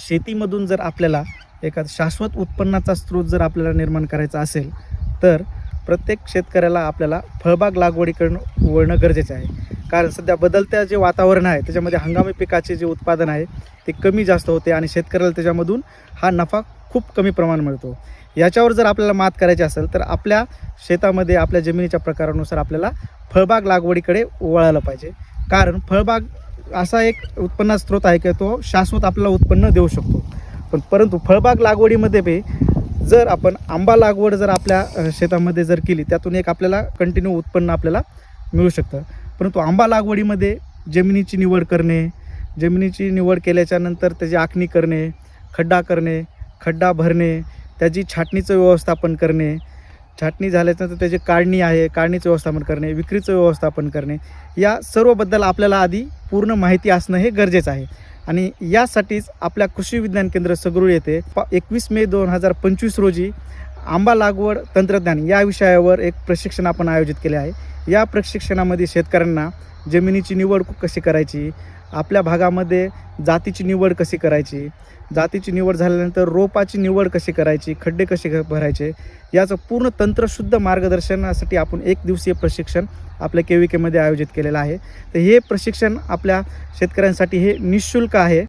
शेतीमधून जर आपल्याला एखादा शाश्वत उत्पन्नाचा स्रोत जर आपल्याला निर्माण करायचा असेल तर प्रत्येक शेतकऱ्याला आपल्याला फळबाग लागवडीकडून वळणं गरजेचं आहे. कारण सध्या बदलत्या जे वातावरण आहे त्याच्यामध्ये हंगामी पिकाचे जे उत्पादन आहे ते कमी जास्त होते आणि शेतकऱ्याला त्याच्यामधून हा नफा खूप कमी प्रमाण मिळतो. याच्यावर जर आपल्याला मात करायची असेल तर आपल्या शेतामध्ये आपल्या जमिनीच्या प्रकारानुसार आपल्याला फळबाग लागवडीकडे वळायला पाहिजे. कारण फळबाग असा एक उत्पन्न स्रोत आहे की तो शाश्वत आपल्याला उत्पन्न देऊ शकतो. पण परंतु फळबाग लागवडीमध्ये बी जर आपण आंबा लागवड जर आपल्या शेतामध्ये जर केली त्यातून एक आपल्याला कंटिन्यू उत्पन्न आपल्याला मिळू शकतं. परंतु आंबा लागवडीमध्ये जमिनीची निवड करणे जमिनीची निवड केल्याच्यानंतर त्याची आखणी करणे खड्डा करणे खड्डा भरणे त्याची छाटणीचं व्यवस्थापन करणे छाटणी झाल्यानंतर त्याची काढणी आहे काढणीचं व्यवस्थापन करणे विक्रीचं व्यवस्थापन करणे या सर्वबद्दल आपल्याला आधी पूर्ण माहिती असणं हे गरजेचं आहे. आणि यासाठीच आपल्या कृषी विज्ञान केंद्र सगरूळ येथे प एकवीस मे दोन हजार पंचवीस रोजी आंबा लागवड तंत्रज्ञान या विषयावर एक प्रशिक्षण आपण आयोजित केले आहे. या प्रशिक्षणामध्ये शेतकऱ्यांना जमिनीची निवड कशी करायची आपल्या भागामध्ये जातीची निवड कशी करायची? जातीची निवड झाल्यानंतर रोपाची निवड कशी करायची? खड्डे कसे भरायचे? याचं पूर्ण तंत्रशुद्ध मार्गदर्शनासाठी आपण एक दिवसीय प्रशिक्षण आपल्या के व्ही केमध्ये आयोजित केलेलं आहे. तर हे प्रशिक्षण आपल्या शेतकऱ्यांसाठी हे निशुल्क आहे.